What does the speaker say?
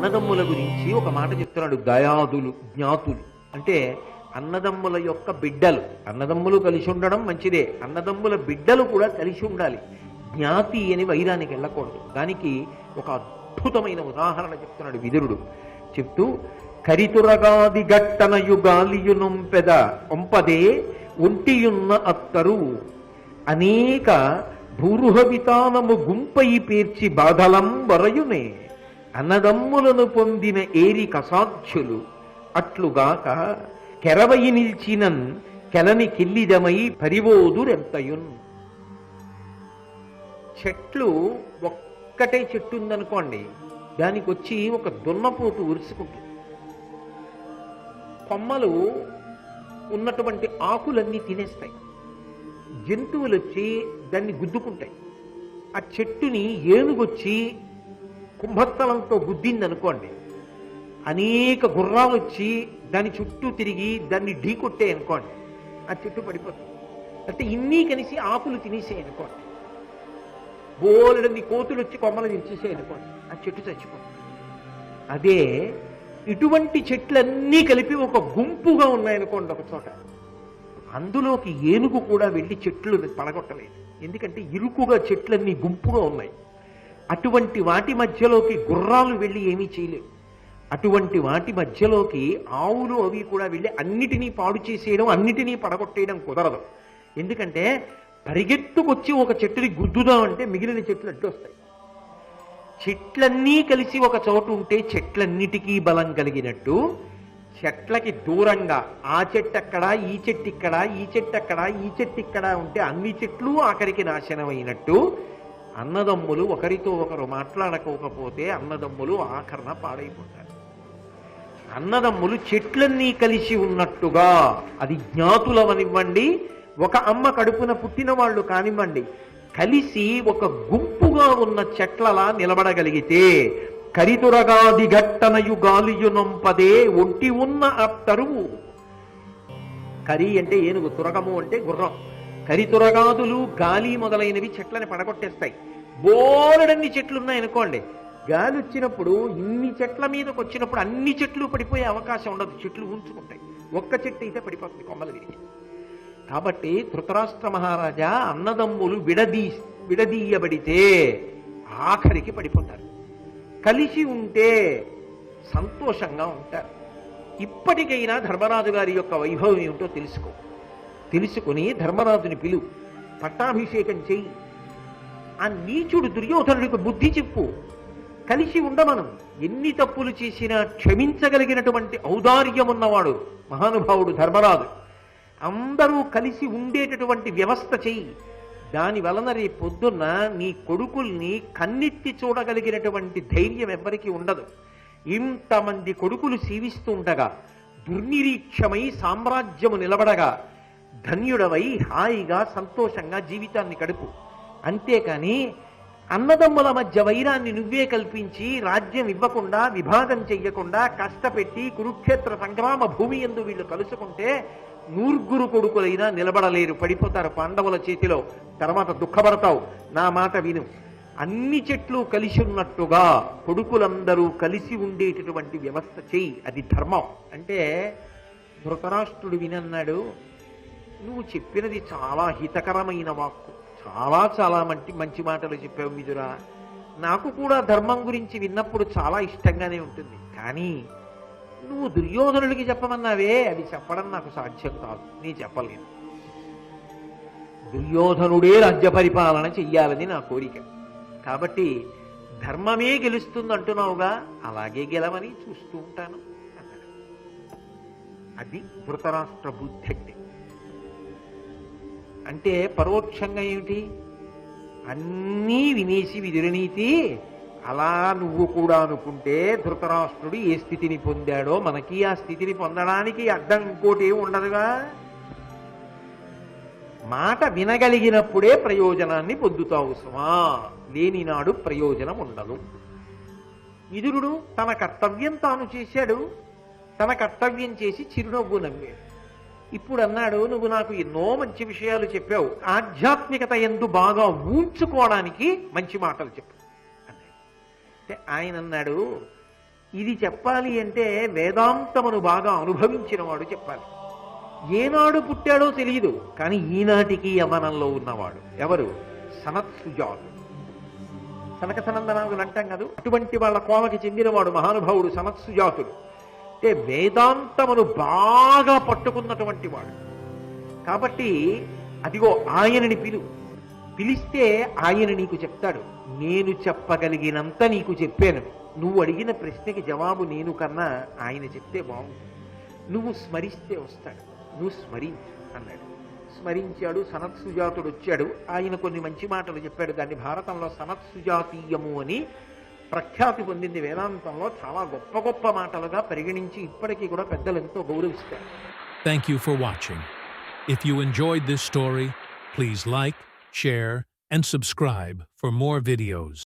అన్నదమ్ముల గురించి ఒక మాట చెప్తున్నాడు దయాదులు జ్ఞాతులు. అంటే అన్నదమ్ముల యొక్క బిడ్డలు. అన్నదమ్ములు కలిసి ఉండడం మంచిదే. అన్నదమ్ముల బిడ్డలు కూడా కలిసి ఉండాలి. జ్ఞాతి అని వైరానికి వెళ్ళకూడదు. దానికి ఒక అద్భుతమైన ఉదాహరణ చెప్తున్నాడు విదురుడు. చెప్తూ కరితురగాది గట్టనయు గాలియునొంపెద ఒంపదే ఒంటియున్న అత్తరు. అనేక భూరుహ వితానము గుంపై పేర్చి బాధలం వరయునే. అన్నదమ్ములను పొందిన ఏరి కసాధ్యులు అట్లుగాక కెరవయి నిల్చినన్ కెలని కిల్లిదమై పరివోదురెంతయున్. చెట్లు ఒక్కటే చెట్టు ఉందనుకోండి దానికి వచ్చి ఒక దున్నపోతు ఉరుసుకుంటుంది. కొమ్మలు ఉన్నటువంటి ఆకులన్నీ తినేస్తాయి. జంతువులు వచ్చి దాన్ని గుద్దుకుంటాయి. ఆ చెట్టుని ఏనుగొచ్చి కుంభస్థలంతో గుద్దింది అనుకోండి అనేక గుర్రాలు వచ్చి దాని చుట్టూ తిరిగి దాన్ని ఢీకొట్టే అనుకోండి ఆ చెట్టు పడిపోతుంది. అంటే ఇన్ని కలిసి ఆకులు తినేసాయి అనుకోండి బోలెడన్ని కోతులు వచ్చి కొమ్మలు విరిచేసాయి అనుకోండి ఆ చెట్టు చచ్చిపోతుంది. అదే ఇటువంటి చెట్లన్నీ కలిపి ఒక గుంపుగా ఉన్నాయనుకోండి ఒక చోట అందులోకి ఏనుగు కూడా వెళ్ళి చెట్లు పడగొట్టలేదు. ఎందుకంటే ఇరుకుగా చెట్లన్నీ గుంపుగా ఉన్నాయి. అటువంటి వాటి మధ్యలోకి గుర్రాలు వెళ్ళి ఏమీ చేయలేవు. అటువంటి వాటి మధ్యలోకి ఆవులు అవి కూడా వెళ్ళి అన్నిటినీ పాడు చేసేయడం అన్నిటినీ పడగొట్టేయడం కుదరదు. ఎందుకంటే పరిగెత్తుకొచ్చి ఒక చెట్టుని గుద్దుదామంటే మిగిలిన చెట్లు అడ్డొస్తాయి చెట్లన్నీ కలిసి ఒక చోటు ఉంటే చెట్లన్నిటికీ బలం కలిగినట్టు చెట్లకి దూరంగా ఆ చెట్టు అక్కడ ఈ చెట్టు ఇక్కడ ఈ చెట్టు అక్కడ ఈ చెట్టు ఇక్కడ ఉంటే అన్ని చెట్లు ఆఖరికి నాశనమైనట్టు అన్నదమ్ములు ఒకరితో ఒకరు మాట్లాడకపోతే అన్నదమ్ములు ఆఖరణ పాడైపోతారు. అన్నదమ్ములు చెట్లన్నీ కలిసి ఉన్నట్టుగా అది జ్ఞాతులవనివ్వండి ఒక అమ్మ కడుపున పుట్టిన వాళ్ళు కానివ్వండి కలిసి ఒక గుంపుగా ఉన్న చెట్లలా నిలబడగలిగితే కరితురగాది గట్టనయు గాలియునంపదే ఒంటి ఉన్న అత్తరువు. కరి అంటే ఏనుగు తురగము అంటే గుర్రం. కరితురగాదులు గాలి మొదలైనవి చెట్లని పడగొట్టేస్తాయి. బోలెడన్ని చెట్లు ఉన్నాయనుకోండి గాలి వచ్చినప్పుడు ఇన్ని చెట్ల మీదకి వచ్చినప్పుడు అన్ని చెట్లు పడిపోయే అవకాశం ఉండదు. చెట్లు ఉంచుకుంటాయి. ఒక్క చెట్టు అయితే పడిపోతుంది కొమ్మలు విరిగి. కాబట్టి ధృతరాష్ట్ర మహారాజా అన్నదమ్ములు విడదీ విడదీయబడితే ఆఖరికి పడిపోతారు. కలిసి ఉంటే సంతోషంగా ఉంటారు. ఇప్పటికైనా ధర్మరాజు గారి యొక్క వైభవం ఏమిటో తెలుసుకో. తెలుసుకుని ధర్మరాజుని పిలు. పట్టాభిషేకం చెయ్యి ఆ నీచుడు దుర్యోధనుడికి బుద్ధి చెప్పు. కలిసి ఉండమనం. ఎన్ని తప్పులు చేసినా క్షమించగలిగినటువంటి ఔదార్యం ఉన్నవాడు మహానుభావుడు ధర్మరాజు. అందరూ కలిసి ఉండేటటువంటి వ్యవస్థ చెయ్యి దాని వలన రేపు పొద్దున్న నీ కొడుకుల్ని కన్నెత్తి చూడగలిగినటువంటి ధైర్యం ఎవ్వరికీ ఉండదు. ఇంతమంది కొడుకులు సేవిస్తూ ఉండగా దుర్నిరీక్షమై సామ్రాజ్యము నిలబడగా ధన్యుడవై హాయిగా సంతోషంగా జీవితాన్ని గడుపు. అంతేకాని అన్నదమ్ముల మధ్య వైరాన్ని నువ్వే కల్పించి రాజ్యం ఇవ్వకుండా విభాగం చెయ్యకుండా కష్టపెట్టి కురుక్షేత్ర సంగ్రామ భూమి ఎందు వీళ్ళు కలుసుకుంటే నూర్గురు కొడుకులైనా నిలబడలేరు. పడిపోతారు పాండవుల చేతిలో. తర్వాత దుఃఖపడతావు. నా మాట విను. అన్ని చెట్లు కలిసి ఉన్నట్టుగా కొడుకులందరూ కలిసి ఉండేటటువంటి వ్యవస్థ చేయి అది ధర్మం. అంటే ధృతరాష్ట్రుడు వినన్నాడు నువ్వు చెప్పినది చాలా హితకరమైన వాక్కు. చాలా చాలా మంచి మంచి మాటలు చెప్పావు మిజురా. నాకు కూడా ధర్మం గురించి విన్నప్పుడు చాలా ఇష్టంగానే ఉంటుంది. కానీ నువ్వు దుర్యోధనుడికి చెప్పమన్నావే అది చెప్పడం నాకు సాధ్యం కాదు. నీ చెప్పలేను. దుర్యోధనుడే రాజ్య పరిపాలన చెయ్యాలని నా కోరిక. కాబట్టి ధర్మమే గెలుస్తుంది అంటున్నావుగా అలాగే గెలవని చూస్తూ ఉంటాను. అన్నాడు అది ధృతరాష్ట్ర బుద్ధి అంటే పరోక్షంగా ఏమిటి? అన్నీ వినేసి విదురనీతి అలా నువ్వు కూడా అనుకుంటే ధృతరాష్ట్రుడు ఏ స్థితిని పొందాడో మనకి ఆ స్థితిని పొందడానికి అడ్డం ఇంకోటి ఏమి ఉండదుగా? మాట వినగలిగినప్పుడే ప్రయోజనాన్ని పొందుతావు సుమా. లేని నాడు ప్రయోజనం ఉండదు. విదురుడు తన కర్తవ్యం తాను చేశాడు. తన కర్తవ్యం చేసి చిరునవ్వు నవ్వాడు ఇప్పుడు అన్నాడు నువ్వు నాకు ఎన్నో మంచి విషయాలు చెప్పావు. ఆధ్యాత్మికత ఎందు బాగా ఊంచుకోవడానికి మంచి మాటలు చెప్పు. అన్నాడు. అంటే ఆయన అన్నాడు ఇది చెప్పాలి అంటే వేదాంతమును బాగా అనుభవించిన వాడు చెప్పాలి. ఏనాడు పుట్టాడో తెలియదు కానీ ఈనాటికి యవనంలో ఉన్నవాడు. ఎవరు? సనత్సుజాతుడు సనక సనందనాదులు అంటాం కదా అటువంటి వాళ్ళ కోమకి చెందినవాడు మహానుభావుడు సనత్సుజాతుడు. అంటే వేదాంతమును బాగా పట్టుకున్నటువంటి వాడు. కాబట్టి అదిగో ఆయనని పిలు. పిలిస్తే ఆయన నీకు చెప్తాడు. నేను చెప్పగలిగినంత నీకు చెప్పాను. నువ్వు అడిగిన ప్రశ్నకి జవాబు నేను కన్నా ఆయన చెప్తే బాగుంది నువ్వు స్మరిస్తే వస్తాడు. నువ్వు స్మరించు అన్నాడు. స్మరించాడు సనత్సుజాతుడు వచ్చాడు. ఆయన కొన్ని మంచి మాటలు చెప్పాడు. దాన్ని భారతంలో సనత్సుజాతీయము అని ప్రఖ్యాతి పొందింది వేదాంతంలో చాలా గొప్ప గొప్ప మాటలుగా పరిగణించి ఇప్పటికీ కూడా పెద్దలు ఎంతో గౌరవిస్తారు Thank you for watching. If you enjoyed this story, please like, share, and subscribe for more videos.